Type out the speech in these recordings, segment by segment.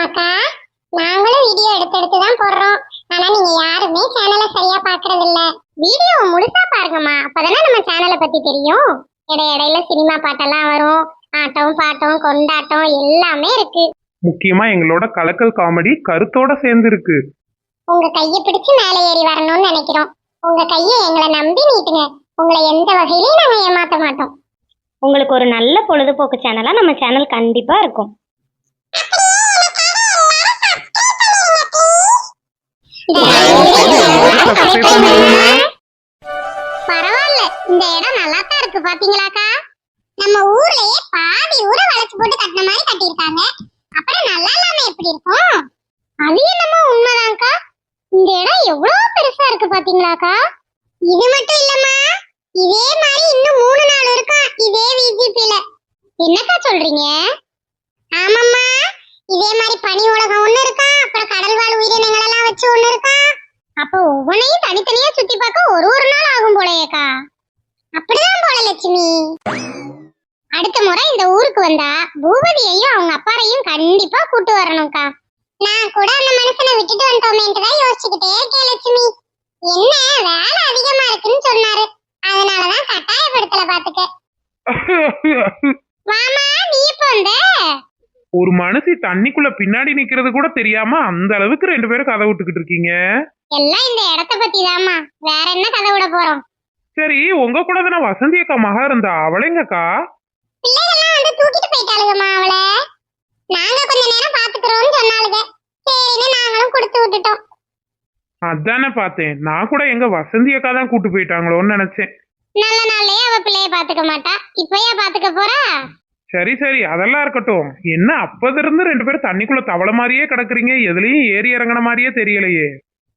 மக்கா நாங்களும் வீடியோ எடுத்து எடுத்து தான் போடுறோம். ஆனா நீங்க யாருமே சேனலை சரியா பாக்குறது இல்ல வீடியோ முழுசா பாருங்கம்மா. அப்பதானே நம்ம சேனலை பத்தி தெரியும். இடை இடையில சினிமா பாட்டெல்லாம் வரும். ஆட்டம் பாட்டம் கொண்டாட்டம் எல்லாமே இருக்கு. முக்கியமா எங்களோட கலக்கல் காமெடி கருத்தோட சேர்ந்து இருக்கு உங்க கையை பிடிச்சு மேலே ஏறி வரணும்னு நினைக்கிறோம். உங்க கையை எங்களை நம்பி நீட்டுங்க. உங்களை எந்த வகையிலையும் நாங்க ஏமாத்த மாட்டோம். உங்களுக்கு ஒரு நல்ல பொழுதுபோக்கு சேனலா நம்ம சேனல் கண்டிப்பா இருக்கும். பரவாயில்ல இந்த இடம் நல்லா தான் இருக்கு பாத்தீங்களாக்கா? நம்ம ஊர்லயே பாதி ஊரை வளைச்சு போட்டு கட்டின மாதிரி கட்டியிருக்காங்க. அப்புறம் நல்லா இல்லாம எப்படி இருக்கும்? அது என்னமோ உண்மைதான்க்கா. இந்த இடம் எவ்வளவு பெருசா இருக்கு பாத்தீங்களாக்கா? இது மட்டும் இல்லம்மா. இதே மாதிரி இன்னும் மூணு நாள் இருக்கும் இதே விஜிபில என்னக்கா சொல்றீங்க? ஆமாம்மா. இதே மாதிரி பனி உலகம் ஒண்ணு இருக்கா? அப்புறம் கடல் வாழ் உயிரினங்கள் எல்லாம் வச்சு ஒண்ணு இருக்கா? அப்ப ஒவ்வொன்றையும் தனித்தனியா சுத்தி பார்க்க ஒரு ஒரு நாள் ஆகும் போலயேக்கா. அப்படிதான் போல லட்சுமி. அடுத்த முறை இந்த ஊருக்கு வந்தா பூபதியையும் அவங்க அப்பாரையும் கண்டிப்பா கூட்டு வரணும்க்கா. நான் கூட அந்த மனுஷனை விட்டுட்டு வந்துட்டோமேன்ட்டு தான் யோசிச்சுக்கிட்டே இருக்கேன் லட்சுமி. என்ன வேலை அதிகமா இருக்குன்னு சொன்னாரு. அதனாலதான் கட்டாயப்படுத்தல பாத்துக்க மாமா நீ இப்ப வந்த? ஒரு மனுஷி தண்ணிக்குள்ள பின்னாடி நிக்கிறது கூட தெரியாம அந்த அளவுக்கு ரெண்டு பேரும் கதை விட்டுக்கிட்டு இருக்கீங்க? எல்லாம் இந்த இடத்த பத்தி தாமா வேற என்ன கதை விட போறோம்? சரி உங்க கூட தானே வசந்தி அக்கா மகா இருந்தா. அவளைங்கக்கா பிள்ளைகள்லாம் வந்து தூக்கிட்டு போயிட்டாளுங்கம்மா அவளை. நாங்க கொஞ்ச நேரம் பாத்துக்கிறோம்னு சொன்னாளுங்க. சரின்னு நாங்களும் கொடுத்து விட்டுட்டோம். அதானே பார்த்தேன். நான் கூட எங்க வசந்தி அக்கா தான் கூட்டு போயிட்டாங்களோன்னு நினைச்சேன். நல்ல நாள்லயே அவ பிள்ளைய பாத்துக்க மாட்டா. இப்பயா பாத்துக்க போறா? சரி சரி. அதெல்லாம் இருக்கட்டும். என்ன அப்பதுல இருந்து ரெண்டு பேரும் தண்ணிக்குள்ள தவளை மாதிரியே கிடக்குறீங்க? எதுலயும் ஏறி இறங்கின மாதிரியே தெரியலையே.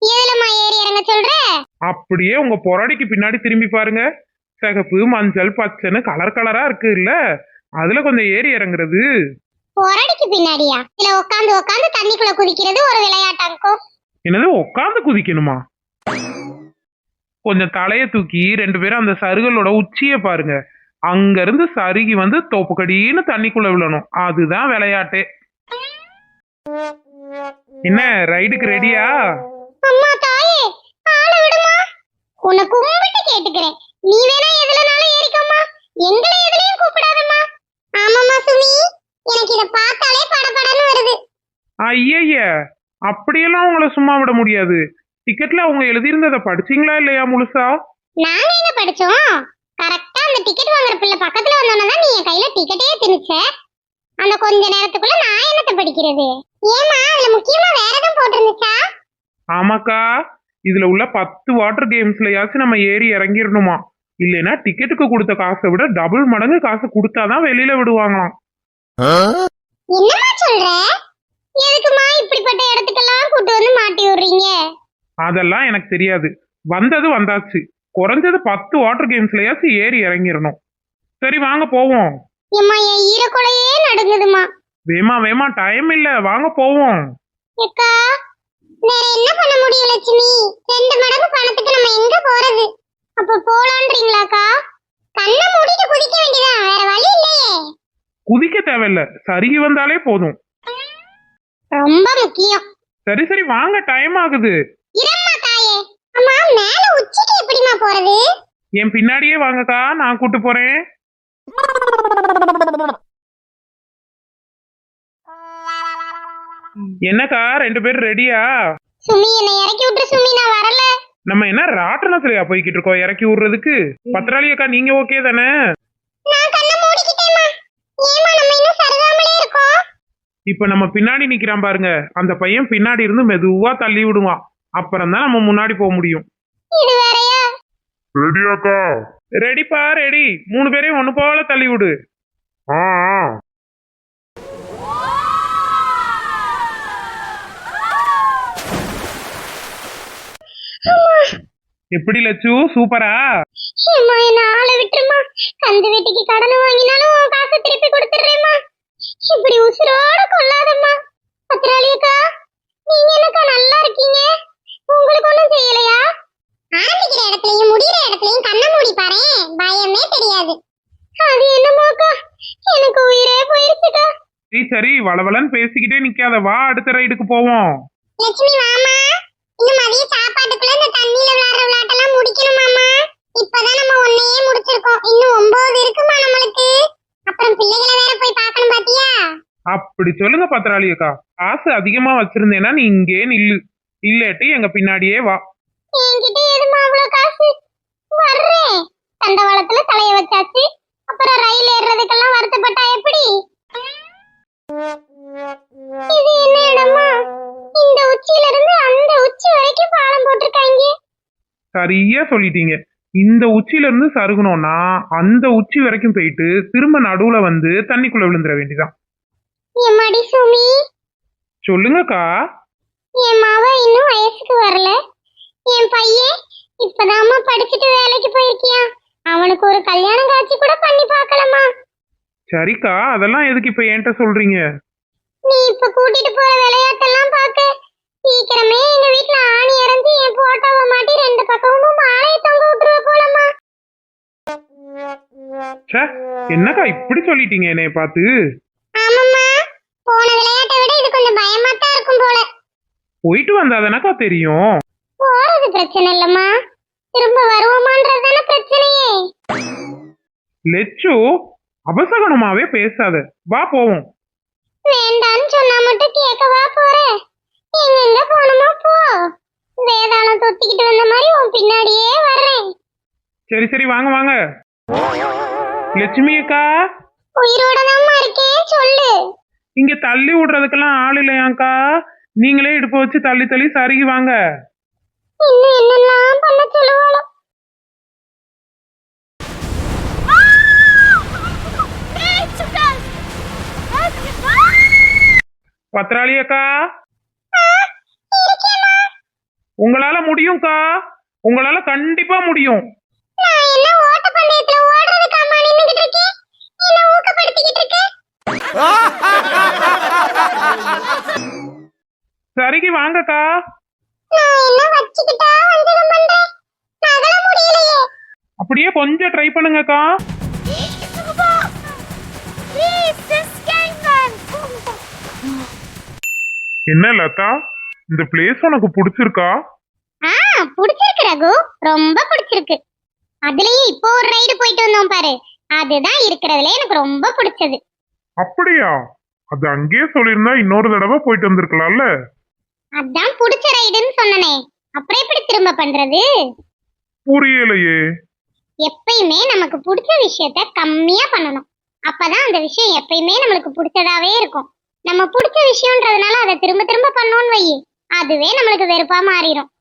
எதுலம்மா ஏறி இறங்க சொல்ற? அப்படியே உங்க பொறாடிக்கு பின்னாடி திரும்பி பாருங்க. சிகப்பு மஞ்சள் பச்சைன்னு கலர் கலரா இருக்கு இல்ல? அதுல கொஞ்சம் ஏறி இறங்குறது. பொரடிக்கு பின்னாடியா? இல்ல உட்காந்து உட்காந்து தண்ணிக்குள்ள குதிக்கிறது ஒரு விளையாட்டாக்கும் என்னது உட்காந்து குதிக்கணுமா? கொஞ்சம் தலைய தூக்கி ரெண்டு பேரும் அந்த சருகளோட உச்சிய பாருங்க. அங்க இருந்து சருகி வந்து தோப்புக்கடின்னு தண்ணிக்குள்ள விழணும். அதுதான் விளையாட்டே. என்ன ரைடுக்கு ரெடியா அம்மா தாயே ஆள விடுமா? உன்னை கும்பிட்டு கேட்டுக்கிறேன். நீ வேணா எதுலனாலும் ஏறிக்கோமா எங்களை எதுலயும் கூப்பிடாதம்மா. ஆமாம்மா சுமி. எனக்கு இத பார்த்தாலே படபடன்னு வருது. ஐயய்ய அப்படியெல்லாம் உங்களை சும்மா விட முடியாது. டிக்கெட்ல அவங்க எழுதியிருந்ததை படிச்சீங்களா இல்லையா முழுசா? நாங்க எங்க படிச்சோம்? கரெக்டா அந்த டிக்கெட் வாங்குற பிள்ளை பக்கத்துல வந்தோன்னே தான் நீ என் கையில டிக்கெட்டே திணிச்ச? அந்த கொஞ்ச நேரத்துக்குள்ள நான் என்னத்த படிக்கிறது? ஏமா அதுல முக்கியமா வேற எதுவும் போட்டிருந்துச்சா? ஆமாக்கா இதுல உள்ள பத்து வாட்டர் கேம்ஸ்லயாச்சும் நம்ம ஏறி இறங்கிடணுமா? இல்லைன்னா டிக்கெட்டுக்கு கொடுத்த காசை விட டபுள் மடங்கு காசு கொடுத்தாதான் வெளியில விடுவாங்களாம். என்னம்மா சொல்ற? எதுக்குமா இப்படிப்பட்ட இடத்துக்கெல்லாம் கூட்டு வந்து மாட்டி விடுறீங்க? அதெல்லாம் எனக்கு தெரியாது. வந்தது வந்தாச்சு. குறைஞ்சது பத்து வாட்டர் கேம்ஸ்லயாச்சும் ஏறி இறங்கிடணும். சரி வாங்க போவோம். ஏம்மா என் ஈரக்குலையே நடுங்குதுமா வேமா வேமா டைம் இல்ல. வாங்க போவோம். ஏக்கா வேற என்ன பண்ண முடியும் லட்சுமி? ரெண்டு மடங்கு பணத்துக்கு நம்ம எங்க போறது? அப்ப போலான்றீங்களாக்கா? கண்ணை மூடிட்டு குதிக்க வேண்டியதான் வேற வழி இல்லையே. குதிக்க தேவையில்ல. சருகி வந்தாலே போதும். ரொம்ப முக்கியம். சரி சரி வாங்க டைம் ஆகுது. இரம்மா தாயே. அம்மா மேல உச்சிக்கு எப்படிம்மா போறது? என் பின்னாடியே வாங்கக்கா நான் கூட்டு போறேன். என்னக்கா ரெண்டு பேரும் ரெடியா? சுமி என்னை இறக்கி விட்டு சுமி நான் வரல. நம்ம என்ன ராட்டனத்திலயா போய்கிட்டு இருக்கோம் இறக்கி விடுறதுக்கு? பத்திராளி அக்கா நீங்க ஓகே தானே? இப்ப நம்ம பின்னாடி நிக்கிறான் பாருங்க அந்த பையன் பின்னாடி இருந்து மெதுவா தள்ளி விடுவான். அப்புறம் தான் நம்ம முன்னாடி போக முடியும். இது வேறயா ரெடியாக்கா. ரெடிப்பா ரெடி. மூணு பேரையும் ஒண்ணு போல தள்ளி விடு ஆ. எப்படி லட்சு சூப்பரா? ஏம்மா என்ன ஆளை விட்டுருமா? கந்து வெட்டிக்கு கடன் வாங்கினாலும் உன் காசை திருப்பி கொடுத்துடுறேம்மா. இப்படி உசுரோட கொள்ளாதம்மா. பத்திராளியக்கா நீங்க என்னக்கா நல்லா இருக்கீங்க? இடத்துலயும் முடியிற இடத்துலயும் கண்ணை மூடி பாரு பயமே தெரியாது. அது என்னமோக்கா எனக்கு உயிரே போயிருச்சுக்கா. சரி சரி வளவலன்னு பேசிக்கிட்டே நிக்காத. வா அடுத்த ரைடுக்கு போவோம். லட்சுமி வாமா இன்னும் மதிய சாப்பாட்டுக்குள்ள இந்த தண்ணியில விளையாடுற விளையாட்டெல்லாம் முடிக்கணும் மாமா. இப்பதான் நம்ம ஒன்னையே முடிச்சிருக்கோம். இன்னும் ஒன்பது இருக்குமா நம்மளுக்கு? அப்புறம் பிள்ளைகளை வேற போய் பார்க்கணும் பாத்தியா? அப்படி சொல்லுங்க பத்திராளி அக்கா. காசு அதிகமா வச்சிருந்தேன்னா நீ இங்கே நில்லு. இல்லாட்டி எங்க பின்னாடியே வா. என்கிட்ட எதுமா அவ்வளவு காசு? வர்றேன். தண்டவாளத்துல தலைய வச்சாச்சு. அப்புறம் ரயில் ஏறுறதுக்கெல்லாம் வருத்தப்பட்டா எப்படி? இது என்ன இடமா? இந்த உச்சியில இருந்து அந்த உச்சி வரைக்கும் பாலம் போட்டிருக்காங்க. சரியா சொல்லிட்டீங்க. இந்த உச்சியில இருந்து சருகணும்னா அந்த உச்சி வரைக்கும் போயிட்டு திரும்ப நடுவுல வந்து தண்ணிக்குள்ள விழுந்துட வேண்டியதான் எம்மாடி சுமி? சொல்லுங்கக்கா. என் மாவ இன்னும் வயசுக்கு வரல. என் பையன் இப்பதாம்மா படிச்சுட்டு வேலைக்கு போயிருக்கியான் அவனுக்கு ஒரு கல்யாண காட்சி கூட பண்ணி பார்க்கலாமா சரிக்கா அதெல்லாம் எதுக்கு இப்ப என்கிட்ட சொல்றீங்க? நீ இப்ப கூட்டிட்டு போற விளையாட்டெல்லாம் பார்க்க. சீக்கிரமே எங்க வீட்ல ஆணி இறந்து என் போட்டோவை மாட்டி ரெண்டு பக்கமும் மாலையை தொங்க விட்டுருவ போலமா ச்சே என்னக்கா இப்படி சொல்லிட்டீங்க என்னைய பார்த்து? ஆமாம்மா போன விளையாட்டை விட இது கொஞ்சம் பயமா தான் இருக்கும் போல. போயிட்டு வந்தாதானக்கா தெரியும்? பிரச்சனை இல்லம்மா. திரும்ப வருவோமான்றது தானே பிரச்சனையே. லெச்சு அபசகனமாவே பேசாத. வா போவோம். வேண்டான்னு சொன்னா மட்டும் கேட்கவா போற. எங்கெங்க போகணுமோ போ. வேதாளம் தொத்திக்கிட்டு வந்த மாதிரி உன் பின்னாடியே வர்றேன். சரி சரி வாங்க வாங்க. லட்சுமி அக்கா. உயிரோட தான்மா இருக்கேன் சொல்லு. இங்க தள்ளி விடுறதுக்கெல்லாம் ஆள் இல்லையாக்கா நீங்களே இடுப்பு வச்சு தள்ளி தள்ளி சருகி வாங்க. இன்னும் என்னெல்லாம் பண்ண சொல்லுவாளோ? பத்திராளி அக்கா. உங்களால முடியும்க்கா. உங்களால கண்டிப்பா முடியும். நான் என்ன ஓட்ட பந்தயத்துல ஓடுறதுக்கு அம்மா நின்னுகிட்டு இருக்கேன்? என்ன ஊக்கப்படுத்திக்கிட்டு இருக்க? சருகி வாங்கக்கா. அப்படியே கொஞ்சம் ட்ரை பண்ணுங்கக்கா. என்ன லதா? இந்த பிளேஸ் உனக்கு பிடிச்சிருக்கா? ஆ பிடிச்சிருக்கு ரகு. ரொம்ப பிடிச்சிருக்கு. அதுலயும் இப்போ ஒரு ரைடு போயிட்டு வந்தோம் பாரு. அதுதான் இருக்கிறதுல எனக்கு ரொம்ப பிடிச்சது. அப்படியா? அது அங்கேயே சொல்லியிருந்தா இன்னொரு தடவை போயிட்டு வந்திருக்கலாம்ல. அதான் பிடிச்ச ரைடுன்னு சொன்னனே. அப்புறம் எப்படி திரும்ப பண்றது? புரியலையே. எப்பயுமே நமக்கு பிடிச்ச விஷயத்த கம்மியா பண்ணணும். அப்பதான் அந்த விஷயம் எப்பயுமே நம்மளுக்கு பிடிச்சதாவே இருக்கும். நம்ம பிடிச்ச விஷயம்ன்றதுனால அதை திரும்ப திரும்ப பண்ணோம்னு வை. அதுவே நம்மளுக்கு வெறுப்பா மாறிடும்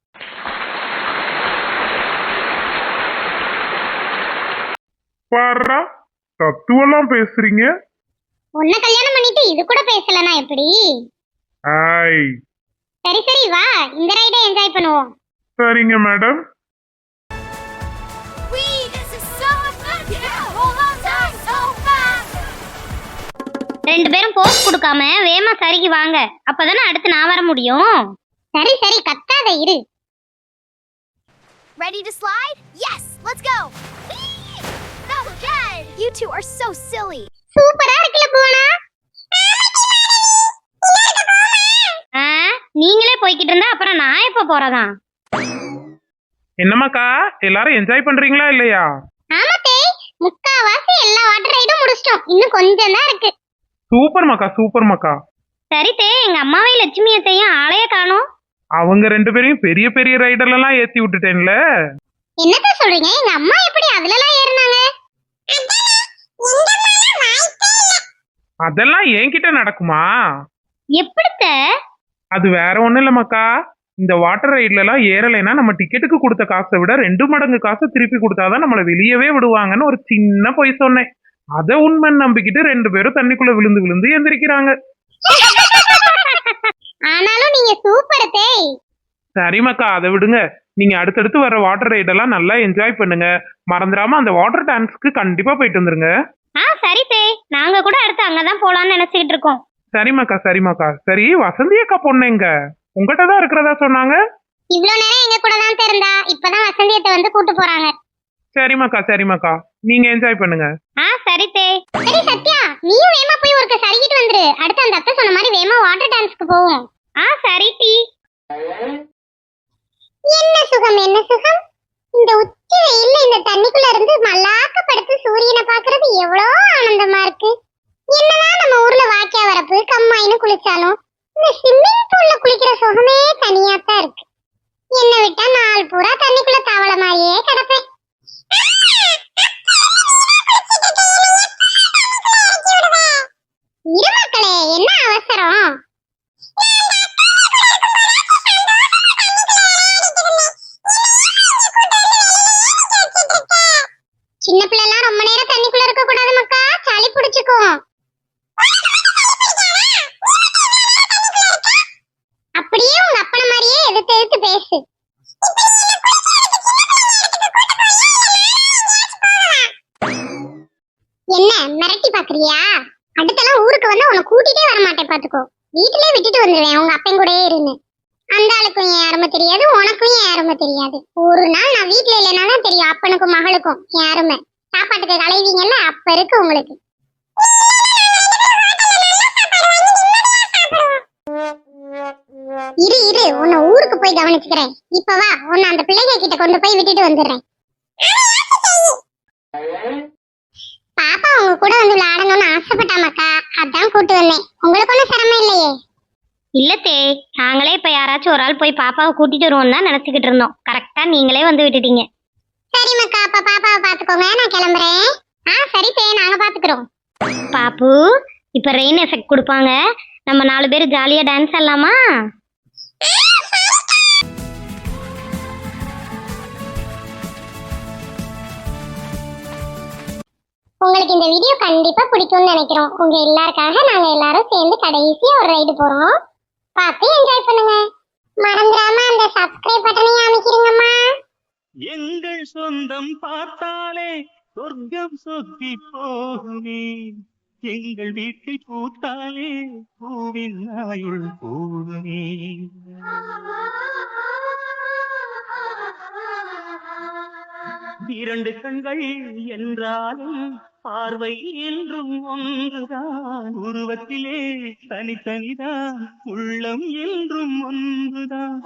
பாருடா தத்துவெல்லாம் பேசுறீங்க. உன்னை கல்யாணம் பண்ணிட்டு இது கூட பேசலனா எப்படி? ஆய். சரி சரி வா இந்த ரைடை என்ஜாய் பண்ணுவோம் சரிங்க மேடம்! ரெண்டு பேரும் போஸ் கொடுக்காம வேமா சருகி வாங்க அப்பதானே அடுத்து நான் வர முடியும் சரி சரி கத்தாத இரு Ready to slide? Yes, let's go! Was good! You two are so silly. சூப்பரா இருக்குல்ல போனா ஆ நீங்களே போய்கிட்டு இருந்தா அப்புறம் நான் எப்ப போறதா என்னம்மாக்கா எல்லாரும் என்ஜாய் பண்றீங்களா இல்லையா? ஆமா தேய் முக்காவாசி எல்லா வாட்டர் ரைடும் முடிச்சிட்டோம். இன்னும் கொஞ்சம் தான் இருக்கு. சூப்பர் மக்கா சூப்பர் மக்கா சரி எங்க அம்மாவையும் லட்சுமி அத்தையும் ஆளைய காணோம். அவங்க ரெண்டு பேரையும் பெரிய பெரிய ரைடர்லாம் ஏத்தி விட்டுட்டேன்ல. என்னத்த சொல்றீங்க? எங்க அம்மா எப்படி அதுலலாம் ஏறினாங்க? அதெல்லாம் என்கிட்ட நடக்குமா? எப்படித்த? அது வேற ஒண்ணும் இல்ல மக்கா இந்த வாட்டர் ரைட்ல எல்லாம் ஏறலைன்னா நம்ம டிக்கெட்டுக்கு கொடுத்த காசை விட ரெண்டு மடங்கு காசை திருப்பி கொடுத்தாதான் நம்மளை வெளியவே விடுவாங்கன்னு ஒரு சின்ன பொய் சொன்னேன். அதை உண்மைன்னு நம்பிக்கிட்டு ரெண்டு பேரும் தண்ணிக்குள்ள விழுந்து விழுந்து எந்திரிக்கிறாங்க. ஆனாலும் நீங்க சூப்பர் தேய் சரி மக்கா அதை விடுங்க. நீங்க அடுத்தடுத்து வர வாட்டர் ரைடெல்லாம் நல்லா என்ஜாய் பண்ணுங்க. மறந்துடாம அந்த வாட்டர் டான்ஸ்க்கு கண்டிப்பா போயிட்டு வந்துருங்க. ஆ சரி தே நாங்க கூட அடுத்து அங்கதான் போலாம்னு நினைச்சுக்கிட்டு இருக்கோம். சரிம்மாக்கா சரிம்மாக்கா. சரி வசந்தி அக்கா பொண்ணுங்க உங்ககிட்ட தான் இருக்கிறதா சொன்னாங்க? இவ்ளோ நேரம் எங்க கூட தான் தெரிந்தா இப்பதான் வசந்தியத்தை வந்து கூட்டு போறாங்க. சரிம்மாக்கா சரிம்மாக்கா. நீங்க என்ஜாய் பண்ணுங்க. ஆ சரி தே. சரி சத்யா நீயும் வேமா போய் ஒருக்க சரிக்கிட்டு வந்துரு. அடுத்து அந்த அத்தை சொன்ன மாதிரி வேமா வாட்டர் டான்ஸ்க்கு போவோம். ஆ சரி டி என்ன சுகம் என்ன சுகம்? இந்த உச்சி வெயில்ல இந்த தண்ணிக்குள்ள இருந்து மல்லாக்க படுத்து சூரியனை பாக்குறது எவ்வளவு ஆனந்தமா இருக்கு. என்னதான் நம்ம வரப்பு கம்மாயின்னு குளிச்சாலும் இந்த ஸ்விம்மிங் பூல்ல குளிக்கிற சுகமே தனியா தான் இருக்கு. என்ன விட்டா நாள் பூரா தண்ணிக்குள்ள தவள மாதிரியே கிடப்பேன். இரு மக்களே என்ன அவசரம் சின்ன பிள்ளைலாம் ரொம்ப நேரம் தண்ணிக்குள்ள இருக்க கூடாது மக்கா சளி பிடிச்சுக்கும் அப்படியே உங்க அப்பன மாதிரியே எதிர்த்து எதிர்த்து பேசு என்ன மிரட்டி பாக்குறியா அடுத்தெல்லாம் ஊருக்கு வந்தா உன்னை கூட்டிட்டே வர மாட்டேன் பாத்துக்கோ. வீட்டிலே விட்டுட்டு வந்துடுவேன் உங்க அப்பன் கூடயே இருந்து. அந்த ஆளுக்கும் என் அருமை தெரியாது உனக்கும் என் அருமை தெரியாது. ஒரு நாள் நான் வீட்டுல இல்லைன்னா தான் தெரியும் அப்பனுக்கும் மகளுக்கும் என் அருமை சாப்பாட்டுக்கு கலைவீங்கல்ல அப்ப இருக்கு உங்களுக்கு. இரு இரு உன்னை ஊருக்கு போய் கவனிச்சுக்கிறேன். இப்ப வா உன்னை அந்த பிள்ளைங்க கிட்ட கொண்டு போய் விட்டுட்டு வந்துடுறேன் பாப்பா உங்க கூட வந்து விளையாடணும்னு ஆசைப்பட்டாமக்கா. அதான் கூட்டு வந்தேன். உங்களுக்கு ஒன்றும் சிரமம் இல்லையே? இல்ல தே நாங்களே இப்ப யாராச்சும் ஒரு ஆள் போய் பாப்பாவை கூட்டிட்டு வருவோம் தான் நினைச்சுக்கிட்டு இருந்தோம். கரெக்டா நீங்களே வந்து விட்டுட்டீங்க. சரி மக்கா அப்ப பாப்பாவை பாத்துக்கோங்க நான் கிளம்புறேன். ஆ சரி தே நாங்க பாத்துக்கிறோம். பாப்பு இப்ப ரெயின் எஃபெக்ட் கொடுப்பாங்க. நம்ம நாலு பேர் ஜாலியா டான்ஸ் ஆடலாமா? உங்களுக்கு இந்த வீடியோ கண்டிப்பா பிடிக்கும்னு நினைக்கிறோம். உங்க எல்லாருக்காக நாங்க எல்லாரும் சேர்ந்து கடைசியா ஒரு ரைடு போறோம். பார்த்து என்ஜாய் பண்ணுங்க. மறந்துடாம அந்த சப்ஸ்கிரைப் பட்டனையும் அமைக்கிறீங்கம்மா எங்கள் சொந்தம் பார்த்தாலே சொர்க்கம் சுத்தி போகுமே. எங்கள் வீட்டை பூத்தாலே பூவின் ஆயுள் போகுமே இரண்டு கண்கள் என்றாலும் பார்வை என்றும் ஒன்றுதான். உருவத்திலே தனித்தனிதான் உள்ளம் என்றும் ஒன்றுதான்.